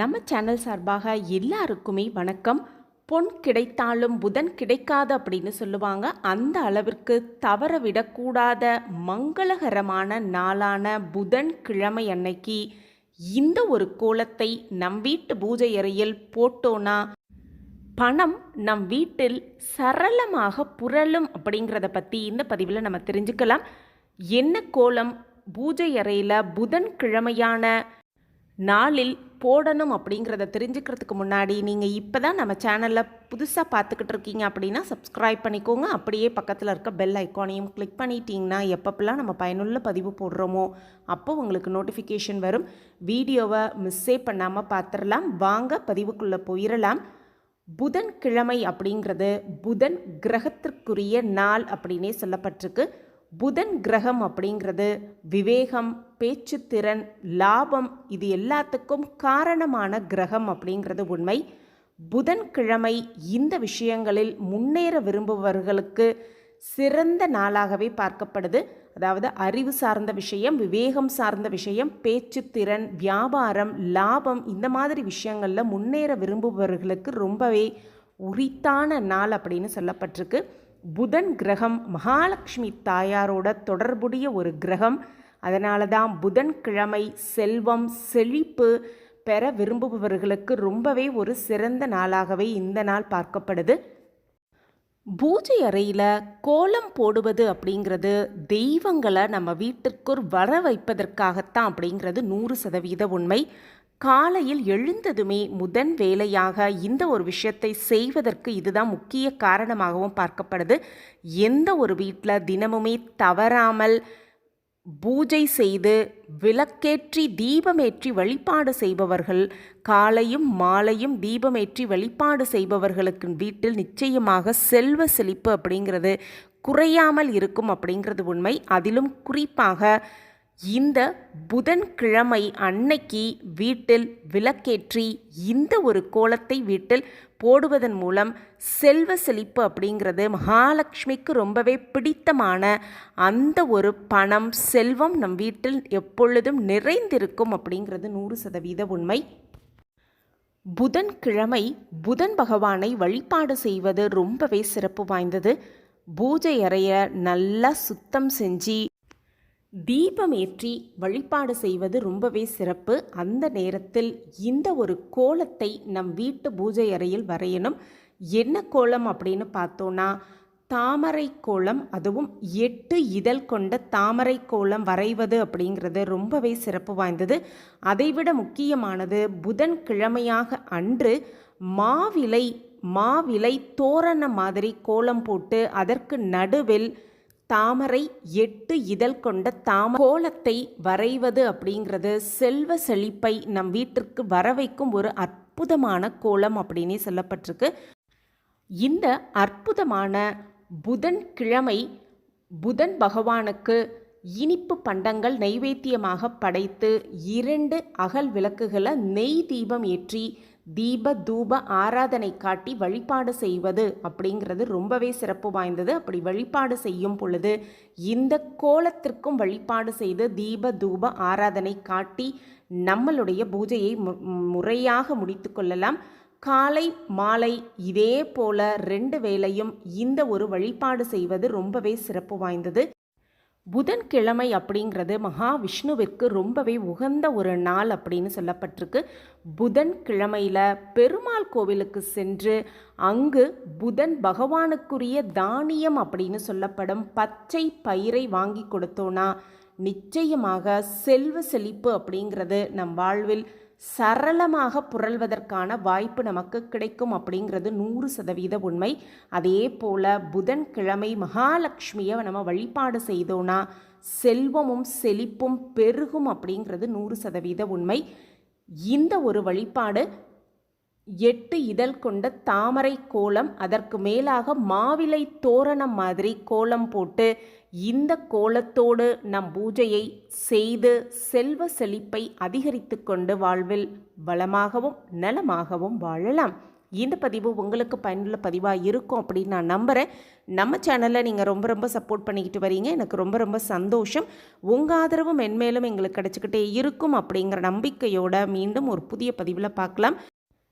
நம்ம சேனல் சார்பாக எல்லாருக்குமே வணக்கம். பொன் கிடைத்தாலும் புதன் கிடைக்காது அப்படின்னு சொல்லுவாங்க. அந்த அளவிற்கு தவற விடக்கூடாத மங்களகரமான நாளான புதன் கிழமை அன்னைக்கு இந்த ஒரு கோலத்தை நம் வீட்டு பூஜை அறையில் போட்டோன்னா பணம் நம் வீட்டில் சரளமாக புரளும் அப்படிங்கிறத பற்றி இந்த பதிவில் நம்ம தெரிஞ்சுக்கலாம். என்ன கோலம்? பூஜை அறையில் புதன் கிழமையான நாளில் போடணும் அப்படிங்கிறத தெரிஞ்சுக்கிறதுக்கு முன்னாடி நீங்கள் இப்போ தான் நம்ம சேனலில் புதுசாக பார்த்துக்கிட்டு இருக்கீங்க அப்படின்னா சப்ஸ்கிரைப் பண்ணிக்கோங்க. அப்படியே பக்கத்தில் இருக்க பெல் ஐக்கானையும் கிளிக் பண்ணிட்டீங்கன்னா எப்பப்பெல்லாம் நம்ம பயனுள்ள பதிவு போடுறோமோ அப்போ உங்களுக்கு நோட்டிஃபிகேஷன் வரும். வீடியோவை மிஸ்ஸே பண்ணாமல் பார்த்துடலாம். வாங்க பதிவுக்குள்ளே போயிடலாம் புதன் கிழமை அப்படிங்கிறது புதன் கிரகத்திற்குரிய நாள் அப்படின்னே சொல்லப்பட்டிருக்கு. புதன் கிரகம் அப்படிங்கிறது விவேகம் பேச்சுத்திறன் லாபம் இது எல்லாத்துக்கும் காரணமான கிரகம் அப்படிங்கிறது உண்மை. புதன் கிழமை இந்த விஷயங்களில் முன்னேற விரும்புபவர்களுக்கு சிறந்த நாளாகவே பார்க்கப்படுது. அதாவது அறிவு சார்ந்த விஷயம் விவேகம் சார்ந்த விஷயம் பேச்சுத்திறன் வியாபாரம் லாபம் இந்த மாதிரி விஷயங்களில் முன்னேற விரும்புபவர்களுக்கு ரொம்பவே உரித்தான நாள் அப்படின்னு சொல்லப்பட்டிருக்கு. புதன் கிரகம் மகாலட்சுமி தாயாரோட தொடர்புடைய ஒரு கிரகம். அதனால தான் புதன் கிழமை செல்வம் செழிப்பு பெற விரும்புபவர்களுக்கு ரொம்பவே ஒரு சிறந்த நாளாகவே இந்த நாள் பார்க்கப்படுது. பூஜை அறையில் கோலம் போடுவது அப்படிங்கிறது தெய்வங்களை நம்ம வீட்டிற்கு வர வைப்பதற்காகத்தான் அப்படிங்கிறது நூறு சதவீத உண்மை. காலையில் எழுந்ததுமே முதன் வேலையாக இந்த ஒரு விஷயத்தை செய்வதற்கு இதுதான் முக்கிய காரணமாகவும் பார்க்கப்படுது. எந்த ஒரு வீட்டில் தினமுமே தவறாமல் பூஜை செய்து விளக்கேற்றி தீபமேற்றி வழிபாடு செய்பவர்கள் காலையும் மாலையும் தீபமேற்றி வழிபாடு செய்பவர்களுக்கு வீட்டில் நிச்சயமாக செல்வ செழிப்பு அப்படிங்கிறது குறையாமல் இருக்கும் அப்படிங்கிறது உண்மை. அதிலும் குறிப்பாக இந்த புதன்கிழமை அன்னைக்கு வீட்டில் விளக்கேற்றி இந்த ஒரு கோலத்தை வீட்டில் போடுவதன் மூலம் செல்வ செழிப்பு அப்படிங்கிறது மகாலட்சுமிக்கு ரொம்பவே பிடித்தமான அந்த ஒரு பணம் செல்வம் நம் வீட்டில் எப்பொழுதும் நிறைந்திருக்கும் அப்படிங்கிறது நூறு சதவீத உண்மை. புதன்கிழமை புதன் பகவானை வழிபாடு செய்வது ரொம்பவே சிறப்பு வாய்ந்தது. பூஜை அறைய நல்லா சுத்தம் செஞ்சு தீபம் ஏற்றி வழிபாடு செய்வது ரொம்பவே சிறப்பு. அந்த நேரத்தில் இந்த ஒரு கோலத்தை நம் வீட்டு பூஜை அறையில் வரையணும். என்ன கோலம் அப்படின்னு பார்த்தோன்னா தாமரை கோலம் அதுவும் எட்டு இதழ் கொண்ட தாமரை கோலம் வரைவது அப்படிங்கிறது ரொம்பவே சிறப்பு வாய்ந்தது. அதைவிட முக்கியமானது புதன் கிழமையாக அன்று மாவிலை மாவிலை தோரண மாதிரி கோலம் போட்டு அதற்கு நடுவில் தாமரை எட்டு இதழ் கொண்ட தாம கோலத்தை வரைவது அப்படிங்கிறது செல்வ செழிப்பை நம் வீட்டிற்கு வர வைக்கும் ஒரு அற்புதமான கோலம் அப்படின்னே சொல்லப்பட்டிருக்கு. இந்த அற்புதமான புதன் கிழமை புதன் பகவானுக்கு இனிப்பு பண்டங்கள் நைவேத்தியமாக படைத்து இரண்டு அகல் விளக்குகளை நெய் தீபம் ஏற்றி தீப தூப ஆராதனை காட்டி வழிபாடு செய்வது அப்படிங்கிறது ரொம்பவே சிறப்பு வாய்ந்தது. அப்படி வழிபாடு செய்யும் பொழுது இந்த கோலத்திற்கும் வழிபாடு செய்து தீப தூப ஆராதனை காட்டி நம்மளுடைய பூஜையை மு முறையாக முடித்து கொள்ளலாம். காலை மாலை இதே போல ரெண்டு வேளையும் இந்த ஒரு வழிபாடு செய்வது ரொம்பவே சிறப்பு வாய்ந்தது. புதன்கிழமை அப்படிங்கிறது மகாவிஷ்ணுவிற்கு ரொம்பவே உகந்த ஒரு நாள் அப்படின்னு சொல்லப்பட்டிருக்கு. புதன்கிழமையில் பெருமாள் கோவிலுக்கு சென்று அங்கு புதன் பகவானுக்குரிய தானியம் அப்படின்னு சொல்லப்படும் பச்சை பயிரை வாங்கி கொடுத்தோன்னா நிச்சயமாக செல்வ செழிப்பு அப்படிங்கிறது நம் வாழ்வில் சரளமாக புரள்வதற்கான வாய்ப்பு நமக்கு கிடைக்கும் அப்படிங்கிறது நூறு சதவீத உண்மை. அதே போல் புதன்கிழமை மகாலட்சுமியை நம்ம வழிபாடு செய்தோன்னா செல்வமும் செழிப்பும் பெருகும் அப்படிங்கிறது நூறு சதவீத உண்மை. இந்த ஒரு வழிபாடு எட்டு இதழ் கொண்ட தாமரை கோலம் அதற்கு மேலாக மாவிலை தோரணம் மாதிரி கோலம் போட்டு இந்த கோலத்தோடு நம் பூஜையை செய்து செல்வ செழிப்பை அதிகரித்து கொண்டு வாழ்வில் வளமாகவும் நலமாகவும் வாழலாம். இந்த பதிவு உங்களுக்கு பயனுள்ள பதிவாக இருக்கும் அப்படின்னு நான் நம்புகிறேன் நம்ம சேனலை நீங்கள் ரொம்ப ரொம்ப சப்போர்ட் பண்ணிக்கிட்டு வரீங்க. எனக்கு ரொம்ப ரொம்ப சந்தோஷம். உங்கள் ஆதரவு மென்மேலும் எங்களுக்கு கிடச்சிக்கிட்டே இருக்கும் அப்படிங்கிற நம்பிக்கையோட மீண்டும் ஒரு புதிய பதிவில் பார்க்கலாம்.